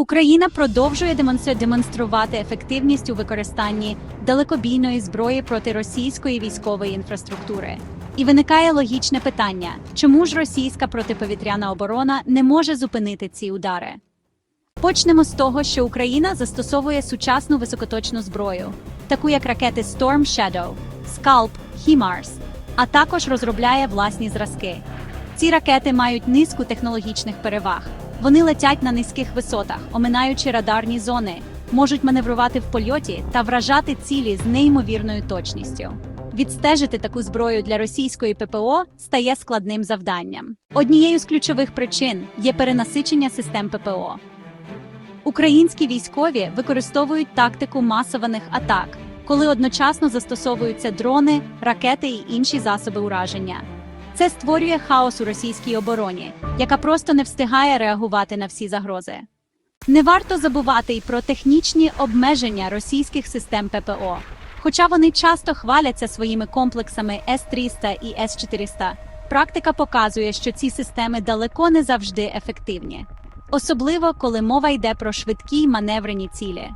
Україна продовжує демонструвати ефективність у використанні далекобійної зброї проти російської військової інфраструктури. І виникає логічне питання: чому ж російська протиповітряна оборона не може зупинити ці удари? Почнемо з того, що Україна застосовує сучасну високоточну зброю, таку як ракети Storm Shadow, Scalp, HIMARS, а також розробляє власні зразки. Ці ракети мають низку технологічних переваг. Вони летять на низьких висотах, оминаючи радарні зони, можуть маневрувати в польоті та вражати цілі з неймовірною точністю. Відстежити таку зброю для російської ППО стає складним завданням. Однією з ключових причин є перенасичення систем ППО. Українські військові використовують тактику масованих атак, коли одночасно застосовуються дрони, ракети і інші засоби ураження. Це створює хаос у російській обороні, яка просто не встигає реагувати на всі загрози. Не варто забувати й про технічні обмеження російських систем ППО, хоча вони часто хваляться своїми комплексами С-300 і С-400. Практика показує, що ці системи далеко не завжди ефективні, особливо коли мова йде про швидкі й маневрені цілі.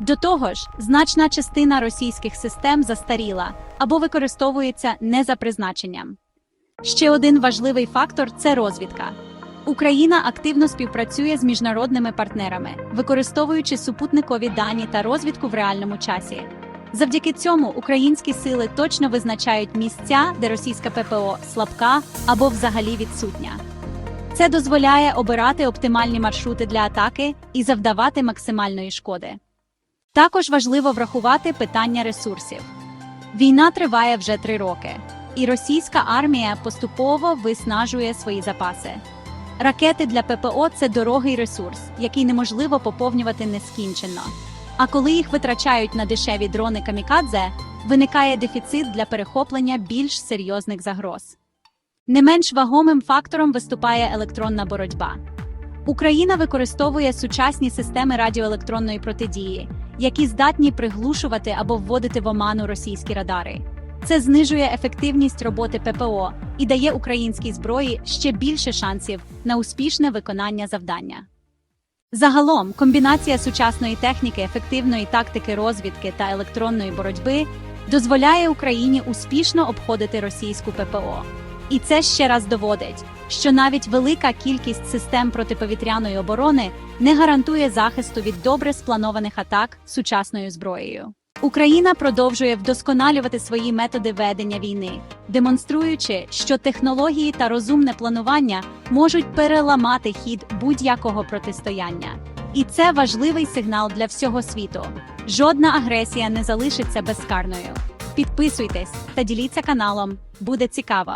До того ж, значна частина російських систем застаріла або використовується не за призначенням. Ще один важливий фактор це розвідка. Україна активно співпрацює з міжнародними партнерами, використовуючи супутникові дані та розвідку в реальному часі. Завдяки цьому українські сили точно визначають місця, де російська ППО слабка або взагалі відсутня. Це дозволяє обирати оптимальні маршрути для атаки і завдавати максимальної шкоди. Також важливо врахувати питання ресурсів. Війна триває вже три роки, і російська армія поступово виснажує свої запаси. Ракети для ППО це дорогий ресурс, який неможливо поповнювати нескінченно. А коли їх витрачають на дешеві дрони камікадзе, виникає дефіцит для перехоплення більш серйозних загроз. Не менш вагомим фактором виступає електронна боротьба. Україна використовує сучасні системи радіоелектронної протидії, які здатні приглушувати або вводити в оману російські радари. Це знижує ефективність роботи ППО і дає українській зброї ще більше шансів на успішне виконання завдання. Загалом, комбінація сучасної техніки, ефективної тактики розвідки та електронної боротьби дозволяє Україні успішно обходити російську ППО. І це ще раз доводить, що навіть велика кількість систем протиповітряної оборони не гарантує захисту від добре спланованих атак сучасною зброєю. Україна продовжує вдосконалювати свої методи ведення війни, демонструючи, що технології та розумне планування можуть переламати хід будь-якого протистояння. І це важливий сигнал для всього світу. Жодна агресія не залишиться безкарною. Підписуйтесь та діліться каналом, буде цікаво.